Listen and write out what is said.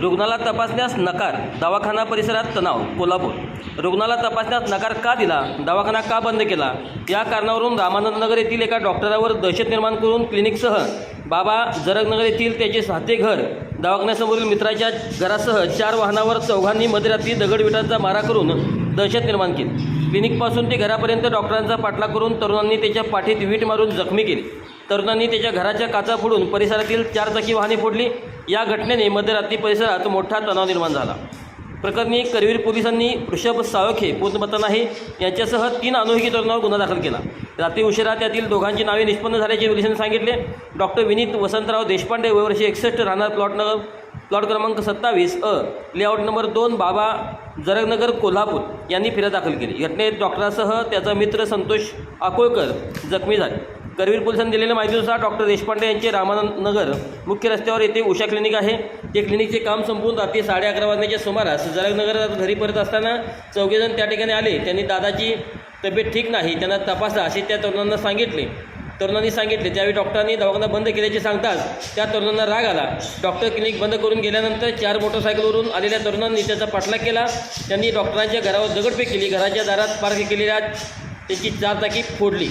रुग्णाला तपासण्यास नकार दवाखाना परिसरात तणाव कोल्हापूर. रुग्णाला तपासण्यास नकार का दिला दवाखाना का बंद केला? या कारणावरून रामानंद नगर येथील एका डॉक्टरावर दहशत निर्माण करून क्लिनिकसह बाबा जरगनगर येथील त्याचे साते घर दवाखान्यासमोरील मित्राच्या घरासह चार वाहनावर चौघांनी मध्यरात्री दगडविटांचा मारा करून दहशत निर्माण केली. क्लिनिकपासून ते घरापर्यंत डॉक्टरांचा पाठलाग करून तरुणांनी त्याच्या पाठीत वीट मारून जखमी केली. तरुणांनी त्याच्या घराच्या काचा फोडून परिसरातील चारचाकी वाहने फोडली. या घटनेने मध्यरात्री परिसरात मोठा तणाव निर्माण झाला. प्रकरणी करवीर पोलिसांनी ऋषभ साळोखे पूर्णपता आहे यांच्यासह तीन अनोळखी तरुणावर गुन्हा दाखल केला. रात्री उशिरा त्यातील दोघांची नावे निष्पन्न झाल्याचे पोलिसांनी सांगितले. डॉक्टर विनीत वसंतराव देशपांडे वयवर्षी एकसष्ट राहणार प्लॉट नगर प्लॉट क्रमांक सत्तावीस अ लेआउट नंबर दोन बाबा जरगनगर कोल्हापूर यांनी फिर्याद दाखल केली. घटनेत डॉक्टरासह त्याचा मित्र संतोष आकोळकर जखमी झाले. करवीर पोलिसांनी दिलेल्या माहितीनुसार डॉक्टर देशपांडे यांचे रामानंद नगर मुख्य रस्त्यावर येथे उषा क्लिनिक आहे. ते क्लिनिकचे काम संपवून रात्री साडे अकरा वाजण्याच्या सुमारास जरगनगर घरी परत असताना चौघेजण त्या ठिकाणी आले. त्यांनी दादाची तब्येत ठीक नाही. त्यांना तपासा असे त्या तरुणांना सांगितले. तरुणांनी सांगितले. त्यावेळी डॉक्टरांनी दवाखाना बंद केल्याचे सांगताच त्या तरुणांना राग आला. डॉक्टर क्लिनिक बंद करून गेल्यानंतर चार मोटरसायकलवरून आलेल्या तरुणांनी त्याचा पाठलाग केला. त्यांनी डॉक्टरांच्या घरावर दगडफेक केली. घराच्या दारात पार्क केलेल्या त्यांची चारचाकी फोडली.